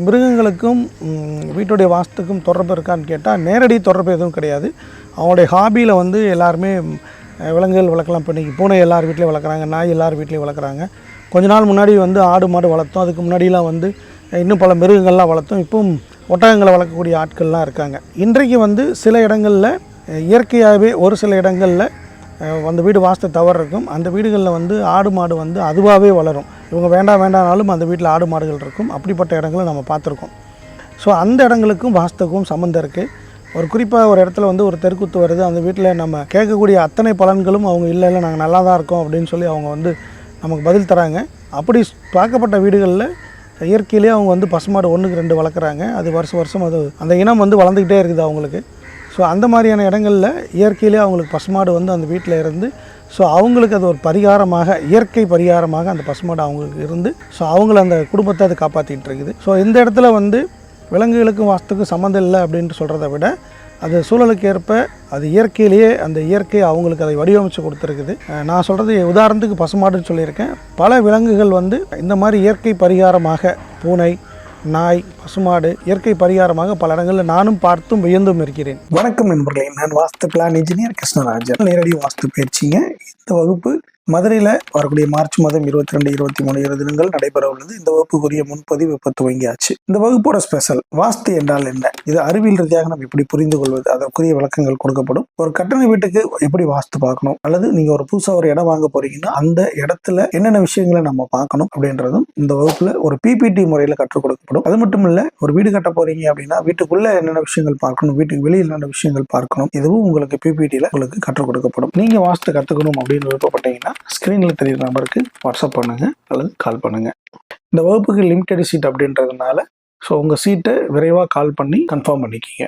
மிருகங்களுக்கும் வீட்டுடைய வாஸ்துக்கும் தொடர்பு இருக்கான்னு கேட்டால் நேரடி தொடர்பு எதுவும் கிடையாது. அவங்களுடைய ஹாபியில் வந்து எல்லாருமே விலங்குகள் வளர்க்கலாம். இப்போ இன்றைக்கி பூனை எல்லார் வீட்லேயும் வளர்க்குறாங்க நாய் எல்லார் வீட்லேயும் வளர்க்குறாங்க. கொஞ்ச நாள் முன்னாடி வந்து ஆடு மாடு வளர்த்தோம். அதுக்கு முன்னாடிலாம் வந்து இன்னும் பல மிருகங்கள்லாம் வளர்த்தோம். இப்பவும் ஒட்டகங்களை வளர்க்கக்கூடிய ஆட்கள்லாம் இருக்காங்க. இன்றைக்கு வந்து சில இடங்களில் இயற்கையாகவே ஒரு சில இடங்களில் அந்த வீடு வாஸ்து தவறு இருக்கும். அந்த வீடுகளில் வந்து ஆடு மாடு வந்து அதுவாகவே வளரும். இவங்க வேண்டாம் வேண்டாம்னாலும் அந்த வீட்டில் ஆடு மாடுகள் இருக்கும். அப்படிப்பட்ட இடங்களை நம்ம பார்த்துருக்கோம். ஸோ அந்த இடங்களுக்கும் வாஸ்துக்கும் சம்மந்தம் இருக்குது ஒரு குறிப்பாக ஒரு இடத்துல வந்து ஒரு தெருக்கூத்து வருது. அந்த வீட்டில் நம்ம கேட்கக்கூடிய அத்தனை பலன்களும் அவங்க இல்லை இல்லை நாங்கள் நல்லா தான் இருக்கோம் அப்படின்னு சொல்லி அவங்க வந்து நமக்கு பதில் தராங்க. அப்படி பார்க்கப்பட்ட வீடுகளில் இயற்கையிலேயே அவங்க வந்து பசுமாடு ஒன்றுக்கு ரெண்டு வளர்க்குறாங்க. அது வருஷம் வருஷம் அது அந்த இனம் வந்து வளர்ந்துக்கிட்டே இருக்குது அவங்களுக்கு. ஸோ அந்த மாதிரியான இடங்களில் இயற்கையிலே அவங்களுக்கு பசுமாடு வந்து அந்த வீட்டில் இருந்து ஸோ அவங்களுக்கு அது ஒரு பரிகாரமாக இயற்கை பரிகாரமாக அந்த பசுமாடு அவங்களுக்கு இருந்து ஸோ அவங்கள அந்த குடும்பத்தை அது காப்பாற்றிட்டு இருக்குது. ஸோ இந்த இடத்துல வந்து விலங்குகளுக்கும் வாஸ்துக்கும் சம்மந்தம் இல்லை அப்படின்ட்டு சொல்கிறத விட அது சூழலுக்கு ஏற்ப அது இயற்கையிலேயே அந்த இயற்கை அவங்களுக்கு அதை வடிவமைச்சு கொடுத்துருக்குது. நான் சொல்கிறது உதாரணத்துக்கு பசுமாடுன்னு சொல்லியிருக்கேன். பல விலங்குகள் வந்து இந்த மாதிரி இயற்கை பரிகாரமாக பூனை நாய் பசுமாடு இயற்கை பரிகாரமாக பல இடங்களில் நானும் பார்த்தும் வியந்தும் இருக்கிறேன். வணக்கம் நண்பர்களே நான் வாஸ்து பிளான் இன்ஜினியர் கிருஷ்ணராஜன். நேரடி வாஸ்து பயிற்சிங்க. இந்த வகுப்பு மதுரையில் வரக்கூடிய மார்ச் மாதம் இருபத்தி ரெண்டு இருபத்தி மூணு இரு தினங்கள் நடைபெற உள்ளது. இந்த வகுப்புக்குரிய முன்பதிவு இப்போ துவங்கியாச்சு. இந்த வகுப்போட ஸ்பெஷல் வாஸ்து என்றால் என்ன? இது அறிவியல் ரீதியாக நம்ம எப்படி புரிந்து கொள்வது? அதற்குரிய விளக்கங்கள் கொடுக்கப்படும். ஒரு கட்டண வீட்டுக்கு எப்படி வாஸ்து பார்க்கணும்? அல்லது நீங்க ஒரு புதுசாக ஒரு இடம் வாங்க போறீங்கன்னா அந்த இடத்துல என்னென்ன விஷயங்களை நம்ம பார்க்கணும் அப்படின்றதும் இந்த வகுப்புல ஒரு பிபிடி முறையில் கற்றுக் கொடுக்கப்படும். அது மட்டும் இல்ல ஒரு வீடு கட்ட போறீங்க அப்படின்னா வீட்டுக்குள்ள என்னென்ன விஷயங்கள் பார்க்கணும்? வீட்டுக்கு வெளியில் என்னென்ன விஷயங்கள் பார்க்கணும்? இதுவும் உங்களுக்கு பிபிடியில் உங்களுக்கு கற்றுக் கொடுக்கப்படும். நீங்க வாஸ்து கத்துக்கணும் அப்படின்னு விருப்பப்பட்டீங்கன்னா ஸ்கிரீன்ல தெரியுற நம்பருக்கு வாட்ஸ்அப் பண்ணுங்க அல்லது கால் பண்ணுங்க. இந்த வகுப்புக்கு லிமிடெட் சீட் அப்படின்றதுனால ஸோ உங்கள் சீட்டை விரைவாக கால் பண்ணி கன்ஃபார்ம் பண்ணிக்கிங்க.